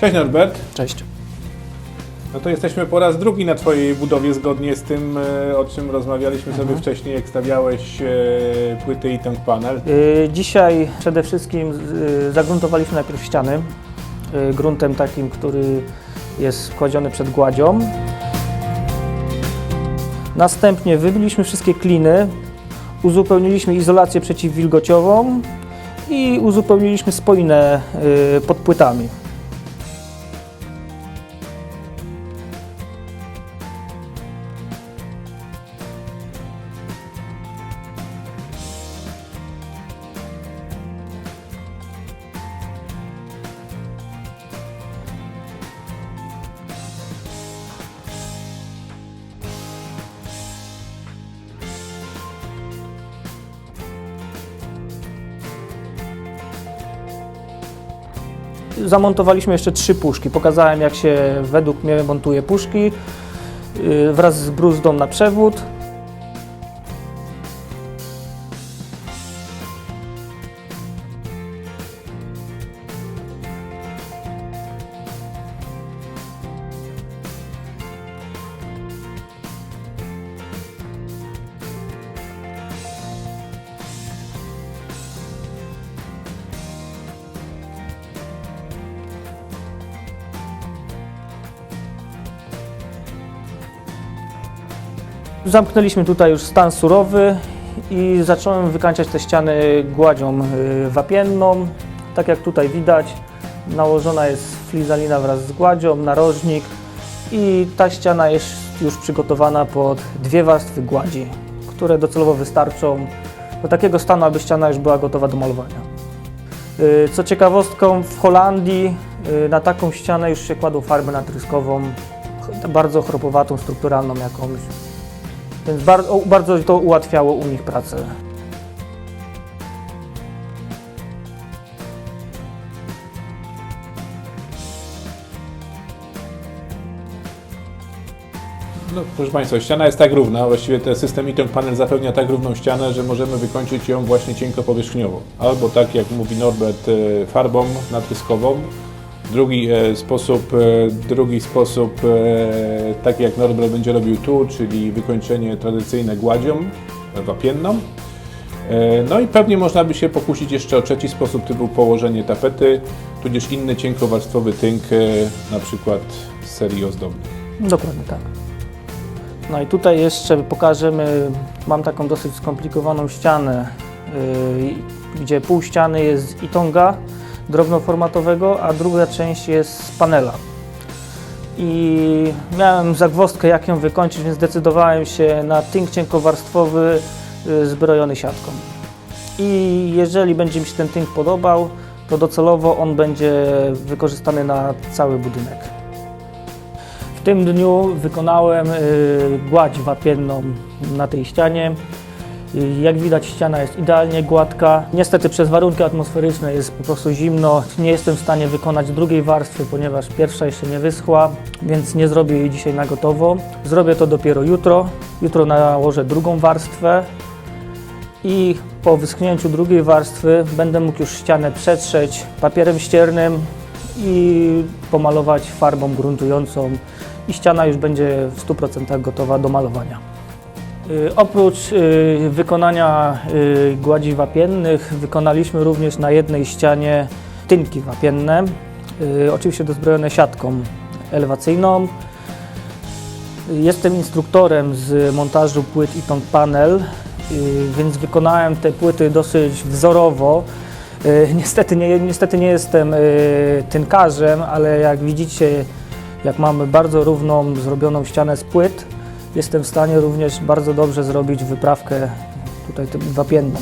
Cześć Norbert. Cześć. No to jesteśmy po raz drugi na Twojej budowie, zgodnie z tym, e, o czym rozmawialiśmy sobie mhm. wcześniej, jak stawiałeś e, płyty i ten panel. E, dzisiaj przede wszystkim zagruntowaliśmy najpierw ściany gruntem takim, który jest kładziony przed gładzią. Następnie wybiliśmy wszystkie kliny, uzupełniliśmy izolację przeciwwilgociową i uzupełniliśmy spoinę pod płytami. Zamontowaliśmy jeszcze trzy puszki. Pokazałem, jak się według mnie montuje puszki y, wraz z bruzdą na przewód. Zamknęliśmy tutaj już stan surowy i zacząłem wykańczać te ściany gładzią y, wapienną. Tak jak tutaj widać, nałożona jest flizalina wraz z gładzią, narożnik i ta ściana jest już przygotowana pod dwie warstwy gładzi, które docelowo wystarczą do takiego stanu, aby ściana już była gotowa do malowania. Y, Co ciekawostką, w Holandii y, na taką ścianę już się kładą farbę natryskową, bardzo chropowatą, strukturalną jakąś. Więc bardzo, bardzo to ułatwiało u nich pracę. No, proszę Państwa, ściana jest tak równa, właściwie ten system i tank panel zapewnia tak równą ścianę, że możemy wykończyć ją właśnie cienko powierzchniowo. Albo tak jak mówi Norbert, e, farbą natryskową. Drugi e, sposób, e, drugi sposób e, taki jak Norbert będzie robił tu, czyli wykończenie tradycyjne gładzią wapienną. No i pewnie można by się pokusić jeszcze o trzeci sposób, typu położenie tapety, tudzież inny cienkowarstwowy tynk, na przykład z serii ozdobnych. Dokładnie tak. No i tutaj jeszcze pokażemy, mam taką dosyć skomplikowaną ścianę, yy, gdzie pół ściany jest itonga drobnoformatowego, a druga część jest z panela. I miałem zagwozdkę, jak ją wykończyć, więc zdecydowałem się na tynk cienkowarstwowy yy, zbrojony siatką. I jeżeli będzie mi się ten tynk podobał, to docelowo on będzie wykorzystany na cały budynek. W tym dniu wykonałem y, gładź wapienną na tej ścianie. Jak widać ściana jest idealnie gładka. Niestety przez warunki atmosferyczne jest po prostu zimno. Nie jestem w stanie wykonać drugiej warstwy, ponieważ pierwsza jeszcze nie wyschła, więc nie zrobię jej dzisiaj na gotowo. Zrobię to dopiero jutro. Jutro nałożę drugą warstwę i po wyschnięciu drugiej warstwy będę mógł już ścianę przetrzeć papierem ściernym i pomalować farbą gruntującą i ściana już będzie w 100% gotowa do malowania. Y, Oprócz y, wykonania y, gładzi wapiennych wykonaliśmy również na jednej ścianie tynki wapienne, oczywiście dozbrojone siatką elewacyjną. Jestem instruktorem z montażu płyt i tong panel, więc wykonałem te płyty dosyć wzorowo. Niestety nie, niestety nie jestem tynkarzem, ale jak widzicie, jak mamy bardzo równą, zrobioną ścianę z płyt, jestem w stanie również bardzo dobrze zrobić wyprawkę tutaj wapienną.